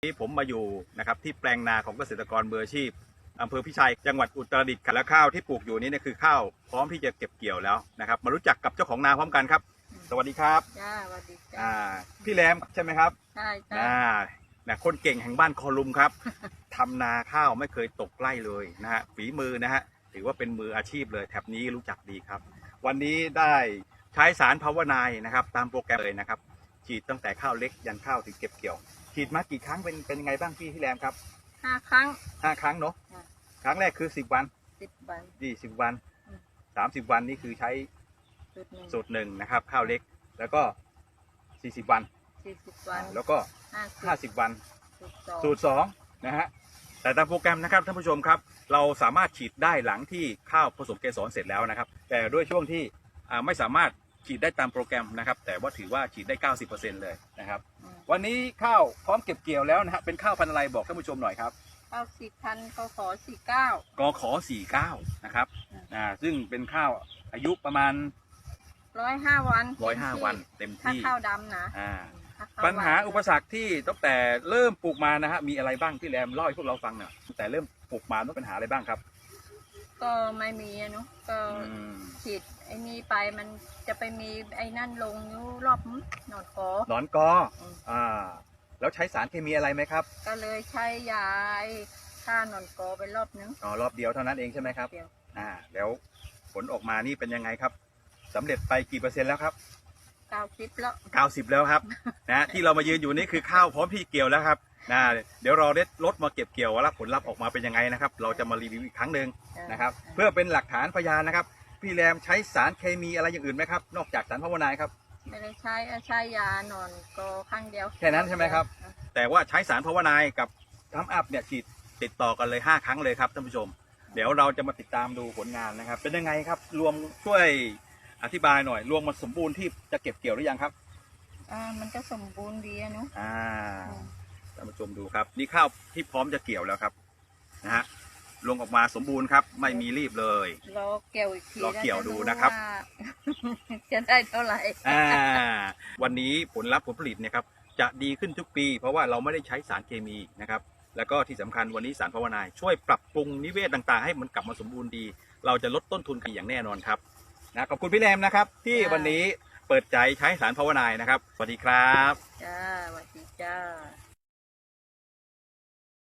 นี้ผมมาอยู่นะครับที่แปลงนาของเกษตรกรมืออาชีพอำเภอพิชัยจังหวัดอุตรดิตถ์ครับและข้าวที่ปลูกอยู่นี้เนี่ยคือข้าวพร้อมที่จะเก็บเกี่ยวแล้วนะครับมารู้จักกับเจ้าของนาพร้อมกันครับ สวัสดีครับจ้าสวัสดีจ้าอ่าพี่แรมใช่ไหมครับใช่จ้าอ่านะคนเก่งแห่งบ้านคอลุมครับ ทำนาข้าวไม่เคยตกไร่เลยนะฮะฝีมือนะฮะถือว่าเป็นมืออาชีพเลยแถบนี้รู้จักดีครับ วันนี้ได้ใช้สารภาวนายนะครับ ตามโปรแกรมเลยนะครับฉีดตั้งแต่ข้าวเล็กยันข้าวถึงเก็บเกี่ยว ฉีดมากี่ครั้งเป็นเป็นยังไงบ้างพี่พี่แรมครับห้าครั้ง ห้าครั้งเนาะค่ะ ครั้งแรกคือสิบวันสิบใบ ยี่สิบวันอืม สามสิบวันนี่คือใช้จุดหนึ่งสูตรหนึ่งนะครับ ข้าวเล็กแล้วก็สี่สิบวันสี่สิบวันแล้วก็ห้าห้าสิบวันสิบสองสูตรสองนะฮะแต่ตามโปรแกรมนะครับท่านผู้ชมครับ เราสามารถฉีดได้หลังที่ข้าวผสมเกสรเสร็จแล้วนะครับ แต่ด้วยช่วงที่อ่าไม่สามารถ ฉีดได้ตามโปรแกรมนะครับ แต่ว่าถือว่าฉีดได้ 90%เลยนะครับอืมวันนี้ข้าวพร้อมเก็บเกี่ยวแล้วนะฮะเป็นข้าวพันธุ์อะไรบอกท่านผู้ชมหน่อยครับเก้าสิบพันก็ขอสี่เก้ากขอ49นะครับอืมอ่าซึ่งเป็นข้าวอายุประมาณร้อยห้าวัน105วันเต็มถ้าที่ข้าวดำนะอ่าถ้ข้วปัญหาหวานอุปสรรคที่ตั้งแต่เริ่มปลูกมานะฮะมีอะไรบ้างที่แรมเล่าให้พวกเราฟังหน่อยตั้งแต่เริ่มปลูกมาต้องปัญหาอะไรบ้างครับ ก็ไม่มีอะเนาะก็อืมฉีดไอ้นี่ไปมันจะไปมีไอ้นั่นลงอยู่รอบหนอนคอ หนอนกออืม อ่า แล้วใช้สารเคมีอะไรไหมครับก็เลยใช้ยาไอ้ฆ่าหนอนกอไปรอบนึง อ๋อรอบเดียวเท่านั้นเองใช่ไหมครับเดียว อ่าแล้วผลออกมานี่เป็นยังไงครับสำเร็จไปกี่เปอร์เซ็นต์แล้วครับ เก้าสิบแล้ว 90 แล้วครับ นะที่เรามายืนอยู่นี่คือข้าวพร้อมที่เกี่ยวแล้วครับ นะเดี๋ยวเราได้รถมาเก็บเกี่ยวแล้วผลลัพธ์ออกมาเป็นยังไงนะครับ เราจะมารีวิวอีกครั้งหนึ่งนะครับ เพื่อเป็นหลักฐานพยานนะครับ พี่แรมใช้สารเคมีอะไรอย่างอื่นไหมครับ นอกจากสารพาวนายครับไม่ได้ใช้ใช้ยานอนกอข้างเดียว แค่นั้นใช่ไหมครับ แต่ว่าใช้สารภาวนายกับทัมอัพเนี่ยฉีดติดต่อกันเลย 5 ครั้งเลยครับท่านผู้ชม เดี๋ยวเราจะมาติดตามดูผลงานนะครับ เป็นยังไงครับ รวมช่วยอธิบายหน่อย รวมมันสมบูรณ์ที่จะเก็บเกี่ยวหรือยังครับ อ่ามันก็สมบูรณ์ดีอะเนาะอ่า ท่านผู้ชมดูครับ นี่ข้าวที่พร้อมจะเกี่ยวแล้วครับนะฮะลงออกมาสมบูรณ์ครับ ไม่มีรีบเลย รอเกี่ยวอีกทีรอเกี่ยวแล้จดูนะครับ ว่าจะได้เท่าไหร่อ่าวันนี้ผลลัพธ์ผลผลิตเนี่ยครับจะดีขึ้นทุกปี เพราะว่าเราไม่ได้ใช้สารเคมีนะครับ แล้วก็ที่สำคัญวันนี้สารภาวนายช่วยปรับปรุงนิเวศต่างๆ ให้มันกลับมาสมบูรณ์ดี เราจะลดต้นทุนกันอย่างแน่นอนครับนะขอบคุณพี่แรมนะครับ ที่จ้าวันนี้เปิดใจใช้สารภาวนายนะครับสวัสดีครับ จ้าสวัสดีจ้า